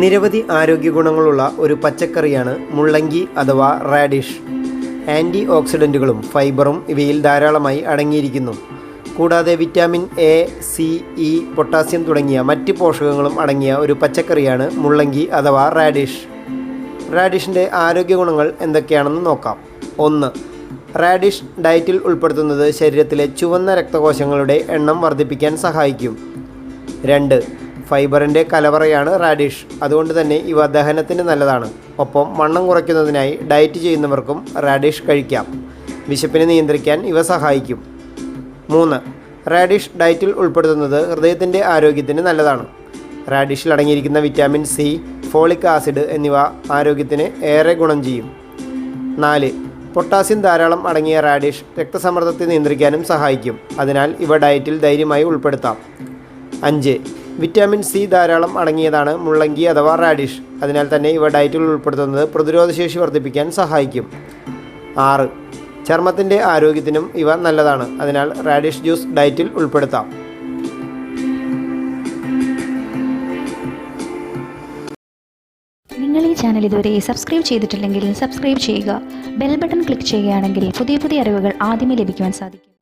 നിരവധി ആരോഗ്യ ഗുണങ്ങളുള്ള ഒരു പച്ചക്കറിയാണ് മുള്ളങ്കി അഥവാ റാഡിഷ്. ആന്റി ഓക്സിഡന്റുകളും ഫൈബറും ഇവയിൽ ധാരാളമായി അടങ്ങിയിരിക്കുന്നു. കൂടാതെ vitamin A C E potassium തുടങ്ങിയ മറ്റ് പോഷകങ്ങളും അടങ്ങിയ ഒരു പച്ചക്കറിയാണ് മുള്ളങ്കി അഥവാ റാഡിഷ്. റാഡിഷിന്റെ ആരോഗ്യ ഗുണങ്ങൾ എന്തൊക്കെയാണെന്ന് നോക്കാം. ഒന്ന് റാഡിഷ് ഡയറ്റിൽ ഉൾപ്പെടുത്തുന്നത് ശരീരത്തിലെ ചുവന്ന രക്തകോശങ്ങളുടെ എണ്ണം വർദ്ധിപ്പിക്കാൻ സഹായിക്കും. രണ്ട് ഫൈബറിന്റെ കലവറയാണ് റാഡിഷ്. അതുകൊണ്ട് തന്നെ ഇവ ദഹനത്തിന് നല്ലതാണ്. ഒപ്പം വണ്ണം കുറയ്ക്കുന്നതിനായി ഡയറ്റ് ചെയ്യുന്നവർക്കും റാഡിഷ് കഴിക്കാം. വിശപ്പിനെ നിയന്ത്രിക്കാൻ ഇവ സഹായിക്കും. മൂന്ന്. റാഡിഷ് ഡയറ്റിൽ ഉൾപ്പെടുത്തുന്നത് ഹൃദയത്തിന്റെ ആരോഗ്യത്തിന് നല്ലതാണ്. റാഡിഷിൽ അടങ്ങിയിരിക്കുന്ന വിറ്റാമിൻ സി ഫോളിക് ആസിഡ് എന്നിവ ആരോഗ്യത്തിന് ഏറെ ഗുണം ചെയ്യും. നാല്. പൊട്ടാസ്യം ധാരാളം അടങ്ങിയ റാഡിഷ് രക്തസമ്മർദ്ദത്തെ നിയന്ത്രിക്കാനും സഹായിക്കും. അതിനാൽ ഇവ ഡയറ്റിൽ ധൈര്യമായി ഉൾപ്പെടുത്താം. അഞ്ച്. വിറ്റാമിൻ സി ധാരാളം അടങ്ങിയതാണ് മുള്ളങ്കി അഥവാ റാഡിഷ്. അതിനാൽ തന്നെ ഇവ ഡയറ്റിൽ ഉൾപ്പെടുത്തുന്നത് പ്രതിരോധശേഷി വർദ്ധിപ്പിക്കാൻ സഹായിക്കും. ആറ്. ചർമ്മത്തിന്റെ ആരോഗ്യത്തിനും ഇവ നല്ലതാണ്. അതിനാൽ റാഡിഷ് ജ്യൂസ് ഡയറ്റിൽ ഉൾപ്പെടുത്താം. നിങ്ങൾ ഈ ചാനൽ ഇതുവരെ സബ്സ്ക്രൈബ് ചെയ്തിട്ടില്ലെങ്കിൽ സബ്സ്ക്രൈബ് ചെയ്യുക. ബെൽ ബട്ടൺ ക്ലിക്ക് ചെയ്യുകയാണെങ്കിൽ പുതിയ പുതിയ അറിവുകൾ ആദ്യമേ ലഭിക്കുവാൻ സാധിക്കും.